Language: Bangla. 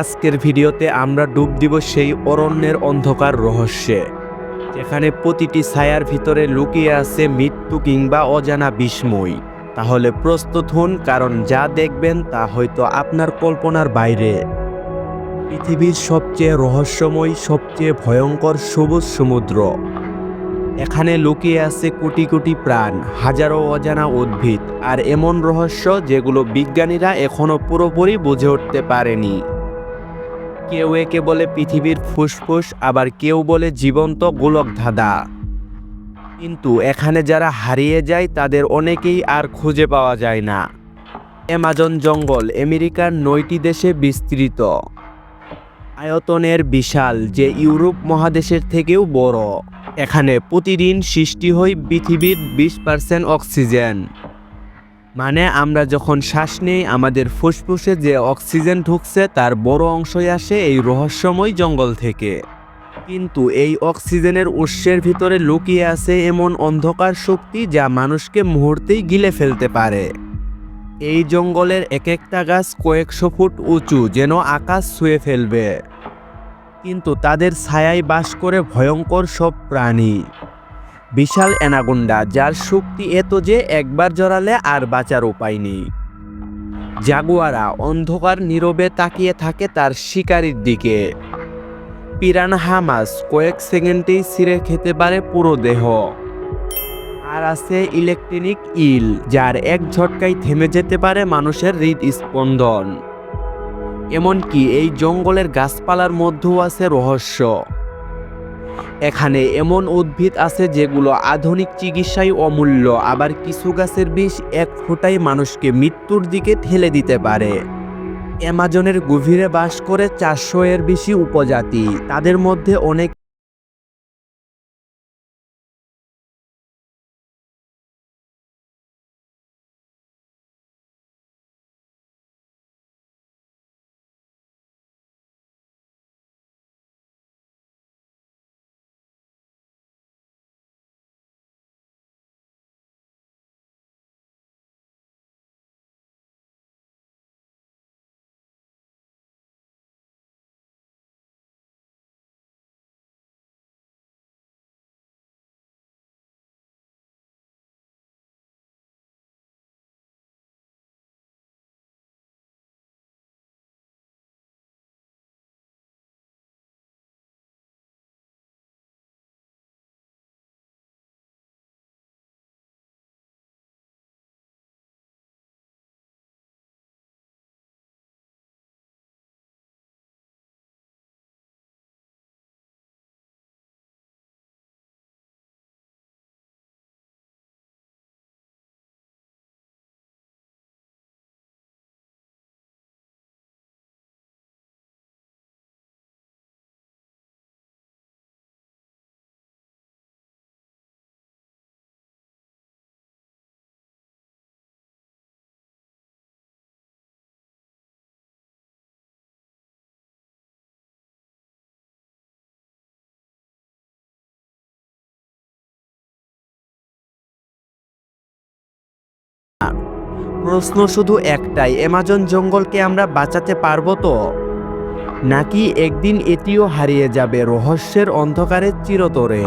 আজকের ভিডিওতে আমরা ডুব দিব সেই অরণ্যের অন্ধকার রহস্যে, যেখানে প্রতিটি ছায়ার ভিতরে লুকিয়ে আছে মৃত্যু কিংবা অজানা বিস্ময়। তাহলে প্রস্তুত হন, কারণ যা দেখবেন তা হয়তো আপনার কল্পনার বাইরে। পৃথিবীর সবচেয়ে রহস্যময়, সবচেয়ে ভয়ঙ্কর সবুজ সমুদ্র। এখানে লুকিয়ে আছে কোটি কোটি প্রাণ, হাজারো অজানা উদ্ভিদ, আর এমন রহস্য যেগুলো বিজ্ঞানীরা এখনও পুরোপুরি বুঝে উঠতে পারেনি। কেউ একে বলে পৃথিবীর ফুসফুস, আবার কেউ বলে জীবন্ত গোলক ধাঁধা কিন্তু এখানে যারা হারিয়ে যায়, তাদের অনেকেই আর খুঁজে পাওয়া যায় না। অ্যামাজন জঙ্গল, আমেরিকার নয়টি দেশে বিস্তৃত। আয়তনের বিশাল, যে ইউরোপ মহাদেশের থেকেও বড়। এখানে প্রতিদিন সৃষ্টি হয় পৃথিবীর বিশ পার্সেন্ট অক্সিজেন। মানে আমরা যখন শ্বাস নেই, আমাদের ফুসফুসে যে অক্সিজেন ঢুকছে, তার বড় অংশই আসে এই রহস্যময় জঙ্গল থেকে। কিন্তু এই অক্সিজেনের উৎসের ভিতরে লুকিয়ে আছে এমন অন্ধকার শক্তি যা মানুষকে মুহূর্তেই গিলে ফেলতে পারে। এই জঙ্গলের এক একটা গাছ কয়েকশো ফুট উঁচু যেন আকাশ ছুঁয়ে ফেলবে। কিন্তু তাদের ছায়ায় বাস করে ভয়ঙ্কর সব প্রাণী। বিশাল অ্যানাগুন্ডা যার শক্তি এত যে একবার জড়ালে আর বাঁচার উপায় নেই। জাগুয়ারা অন্ধকার নীরবে তাকিয়ে থাকে তার শিকারির দিকে। পিরানহা মাছ কয়েক সেকেন্ডেই ছিঁড়ে খেতে পারে পুরো দেহ। আর আছে ইলেকট্রনিক ইল, যার এক ঝটকায় থেমে যেতে পারে মানুষের হৃদস্পন্দন। এমনকি এই জঙ্গলের গাছপালার মধ্যেও আছে রহস্য। এখানে এমন উদ্ভিদ আছে যেগুলো আধুনিক চিকিৎসায় অমূল্য, আবার কিছু গাছের বিষ এক ফোঁটাই মানুষকে মৃত্যুর দিকে ঠেলে দিতে পারে। অ্যামাজনের গভীরে বাস করে চারশো এর বেশি উপজাতি। তাদের মধ্যে অনেক প্রশ্ন শুধু একটাই, অ্যামাজন জঙ্গলকে আমরা বাঁচাতে পারব তো? নাকি একদিন এটিও হারিয়ে যাবে রহস্যের অন্ধকারের চিরতরে?